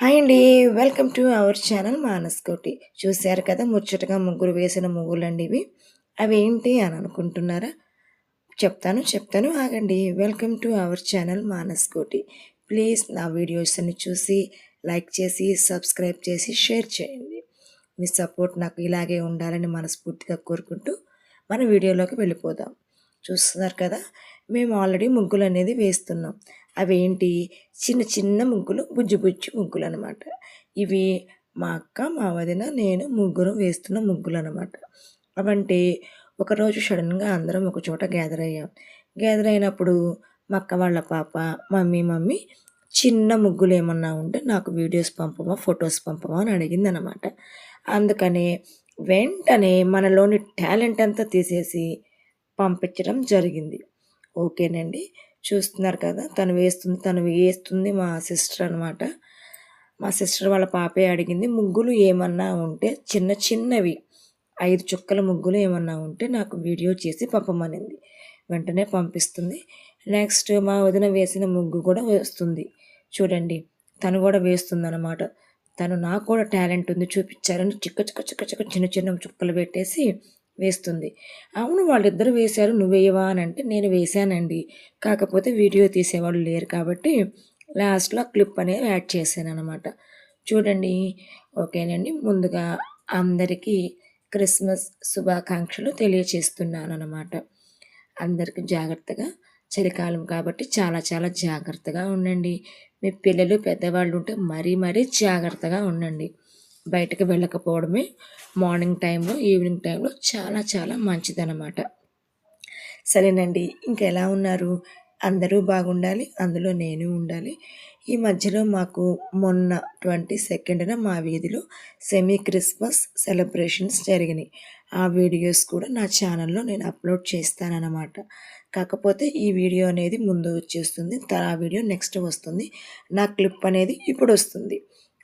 Hi అండి welcome to our channel Manaskoti చూశారు కదా ముచ్చటగా ముగ్గురు వేసిన ముగ్గులండి ఇవి. అవి ఏంటి అని అనుకుంటున్నారా? చెప్తాను చెప్తాను ఆగండి. Welcome to our channel Manaskoti please నా వీడియోస్ని చూసి లైక్ చేసి సబ్స్క్రైబ్ చేసి షేర్ చేయండి. మీ సపోర్ట్ నాకు ఇలాగే ఉండాలని మనస్ఫూర్తిగా కోరుకుంటూ మన వీడియోలోకి వెళ్ళిపోదాం. చూస్తున్నారు కదా మేము ఆల్రెడీ ముగ్గులు అనేది వేస్తున్నాం. అవేంటి? చిన్న చిన్న ముగ్గులు బుజ్జి బుజ్జి ముగ్గులు అనమాట ఇవి మా అక్క మా వదిన నేను ముగ్గురు వేస్తున్న ముగ్గులు అనమాట అవంటే ఒకరోజు సడన్గా అందరం ఒక చోట గ్యాదర్ అయ్యాం. గ్యాదర్ అయినప్పుడు మా అక్క వాళ్ళ పాప మమ్మీ మమ్మీ చిన్న ముగ్గులు ఏమన్నా ఉంటే నాకు వీడియోస్ పంపమా ఫొటోస్ పంపమా అని అడిగింది అనమాట అందుకనే వెంటనే మనలోని టాలెంట్ అంతా తీసేసి పంపించడం జరిగింది. ఓకేనండి? చూస్తున్నారు కదా. తను వేస్తుంది తను వేస్తుంది మా సిస్టర్ అనమాట మా సిస్టర్ వాళ్ళ పాపే అడిగింది ముగ్గులు ఏమన్నా ఉంటే చిన్న చిన్నవి ఐదు చుక్కల ముగ్గులు ఏమన్నా ఉంటే నాకు వీడియో చేసి పంపమనింది. వెంటనే పంపిస్తుంది. నెక్స్ట్ మా వదిన వేసిన ముగ్గు కూడా వేస్తుంది. చూడండి తను కూడా వేస్తుంది అనమాట తను నాకు కూడా టాలెంట్ ఉంది చూపించారని చిక్క చిక్క చిక్క చిక్క చిన్న చిన్న చుక్కలు పెట్టేసి వేస్తుంది. అవును వాళ్ళిద్దరు వేశారు నువ్వేయవా అని అంటే నేను వేశానండి. కాకపోతే వీడియో తీసేవాళ్ళు లేరు కాబట్టి లాస్ట్లో క్లిప్ అనేది యాడ్ చేశాను అనమాట చూడండి. ఓకేనండి. ముందుగా అందరికీ క్రిస్మస్ శుభాకాంక్షలు తెలియచేస్తున్నాను అనమాట అందరికీ జాగ్రత్తగా చలికాలం కాబట్టి చాలా చాలా జాగ్రత్తగా ఉండండి. మీ పిల్లలు పెద్దవాళ్ళు ఉంటే మరీ మరీ జాగ్రత్తగా ఉండండి. బయటకు వెళ్ళకపోవడమే మార్నింగ్ టైంలో ఈవినింగ్ టైంలో చాలా చాలా మంచిదన్నమాట. సరేనండి ఇంకా ఎలా ఉన్నారు? అందరూ బాగుండాలి అందులో నేను ఉండాలి. ఈ మధ్యలో మాకు మొన్న ట్వంటీ సెకండ్న మా వీధిలో సెమీ క్రిస్మస్ సెలబ్రేషన్స్ జరిగినాయి. ఆ వీడియోస్ కూడా నా ఛానల్లో నేను అప్లోడ్ చేస్తానన్నమాట. కాకపోతే ఈ వీడియో అనేది ముందు వచ్చేస్తుంది ఆ వీడియో నెక్స్ట్ వస్తుంది. నా క్లిప్ అనేది ఇప్పుడు వస్తుంది.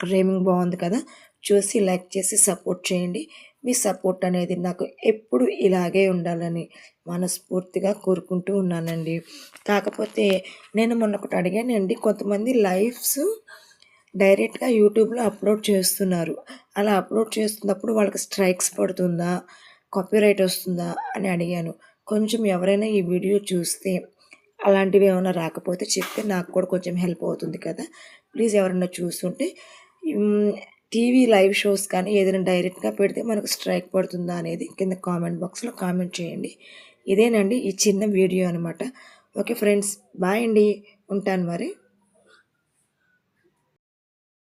ఫ్రేమింగ్ బాగుంది కదా చూసి లైక్ చేసి సపోర్ట్ చేయండి. మీ సపోర్ట్ అనేది నాకు ఎప్పుడు ఇలాగే ఉండాలని మనస్ఫూర్తిగా కోరుకుంటూ ఉన్నానండి. కాకపోతే నేను మొన్న ఒకటి అడిగానండి కొంతమంది లైఫ్స్ డైరెక్ట్గా యూట్యూబ్లో అప్లోడ్ చేస్తున్నారు. అలా అప్లోడ్ చేస్తున్నప్పుడు వాళ్ళకి స్ట్రైక్స్ పడుతుందా? కాపీరైట్ వస్తుందా? అని అడిగాను. కొంచెం ఎవరైనా ఈ వీడియో చూస్తే అలాంటివి ఏమైనా రాకపోతే చెప్తే నాకు కూడా కొంచెం హెల్ప్ అవుతుంది కదా. ప్లీజ్ ఎవరైనా చూస్తుంటే టీవీ లైవ్ షోస్ కానీ ఏదైనా డైరెక్ట్గా పెడితే మనకు స్ట్రైక్ పడుతుందా అనేది కింద కామెంట్ బాక్స్లో కామెంట్ చేయండి. ఇదేనండి ఈ చిన్న వీడియో అనమాట ఓకే ఫ్రెండ్స్ బాయ్ అండి. ఉంటాను మరి.